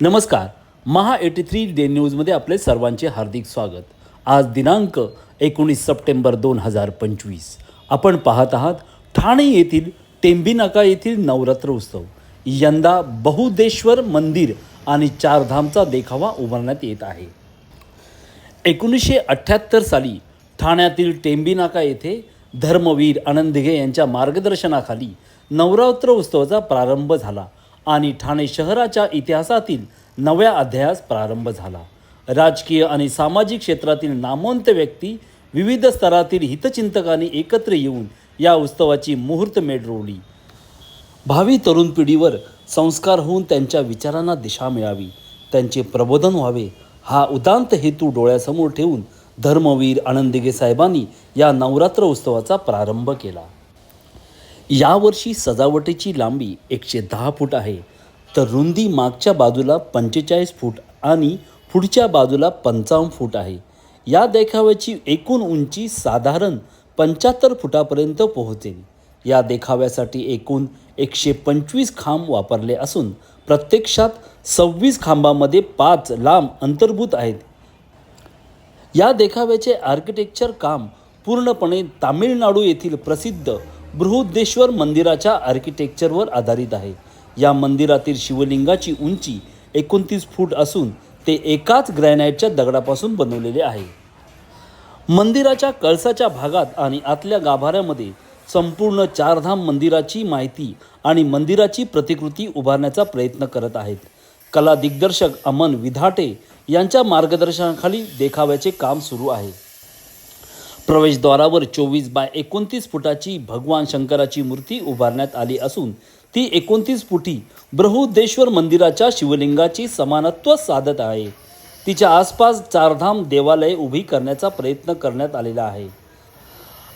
नमस्कार. महा eighty three day न्यूजमध्ये आपले सर्वांचे हार्दिक स्वागत. आज दिनांक एकोणीस सप्टेंबर दोन हजार पंचवीस. आपण पाहत आहात ठाणे येथील टेंबीनाका येथील नवरात्र उत्सव. यंदा बहुदेश्वर मंदिर आणि चारधामचा देखावा उभारण्यात येत आहे. एकोणीसशे अठ्ठ्याहत्तर साली ठाण्यातील टेंबीनाका येथे धर्मवीर आनंदघे यांच्या मार्गदर्शनाखाली नवरात्र उत्सवाचा प्रारंभ झाला. आणि ठाणे शहराच्या इतिहासातील नव्या अध्यायास प्रारंभ झाला. राजकीय आणि सामाजिक क्षेत्रातील नामवंत व्यक्ती विविध स्तरातील हितचिंतकांनी एकत्र येऊन या उत्सवाची मुहूर्तमेढ रोवली भावी तरुण पिढीवर संस्कार होऊन त्यांच्या विचारांना दिशा मिळावी. त्यांचे प्रबोधन व्हावे हा उदांत हेतू डोळ्यासमोर ठेवून धर्मवीर आनंदिगे साहेबांनी या नवरात्र उत्सवाचा प्रारंभ केला. यावर्षी सजावटीची लांबी एकशे दहा फूट आहे. तर रुंदी मागच्या बाजूला पंचेचाळीस फूट आणि पुढच्या बाजूला पंचावन्न फूट आहे. या देखाव्याची एकूण उंची साधारण पंच्याहत्तर फुटापर्यंत पोहोचेल. या देखाव्यासाठी एकूण एकशे पंचवीस खांब वापरले असून प्रत्यक्षात सव्वीस खांबामध्ये पाच लांब अंतर्भूत आहेत. या देखाव्याचे आर्किटेक्चर काम पूर्णपणे तामिळनाडू येथील प्रसिद्ध बृहद्देश्वर मंदिराच्या आर्किटेक्चरवर आधारित आहे. या मंदिरातील शिवलिंगाची उंची एकोणतीस फूट असून ते एकाच ग्रॅनाईटच्या दगडापासून बनवलेले आहे. मंदिराच्या कळसाच्या भागात आणि आतल्या गाभाऱ्यामध्ये संपूर्ण चारधाम मंदिराची माहिती आणि मंदिराची प्रतिकृती उभारण्याचा प्रयत्न करत आहेत. कला दिग्दर्शक अमन विधाटे यांच्या मार्गदर्शनाखाली देखाव्याचे काम सुरू आहे. प्रवेशद्वारावर चोवीस बाय एकोणतीस फुटाची भगवान शंकराची मूर्ती उभारण्यात आली असून ती एकोणतीस फुटी बृहदेश्वर मंदिराच्या शिवलिंगाची समानत्व साधत आहे. तिच्या आसपास चारधाम देवालय उभी करण्याचा प्रयत्न करण्यात आलेला आहे.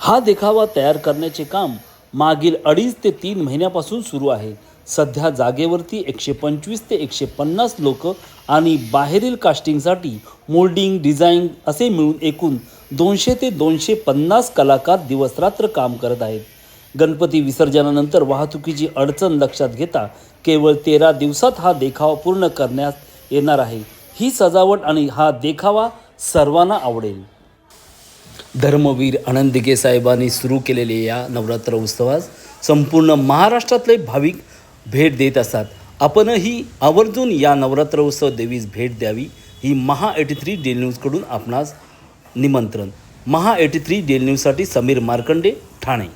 हा देखावा तयार करण्याचे काम मागील अडीच ते तीन महिन्यापासून सुरू आहे. सध्या जागेवरती एकशे पंचवीस ते एकशे पन्नास लोक आणि बाहेरील कास्टिंगसाठी मोल्डिंग डिझाईन असे मिळून एकूण दोनशे ते दोनशे पन्नास कलाकार दिवसरात्र काम करत आहेत. गणपती विसर्जनानंतर वाहतुकीची अडचण लक्षात घेता केवळ तेरा दिवसात हा देखावा पूर्ण करण्यात येणार आहे. ही सजावट आणि हा देखावा सर्वांना आवडेल. धर्मवीर आनंद साहेबांनी सुरू केलेले या नवरात्र उत्सवास संपूर्ण महाराष्ट्रातले भाविक भेट देत असतात. आपणही आवर्जून या नवरात्र उत्सव देवीस भेट द्यावी ही महा एटी थ्री डेल न्यूजकडून आपणास निमंत्रण. महा एटी थ्री डेल न्यूजसाठी समीर मार्कंडे ठाणे.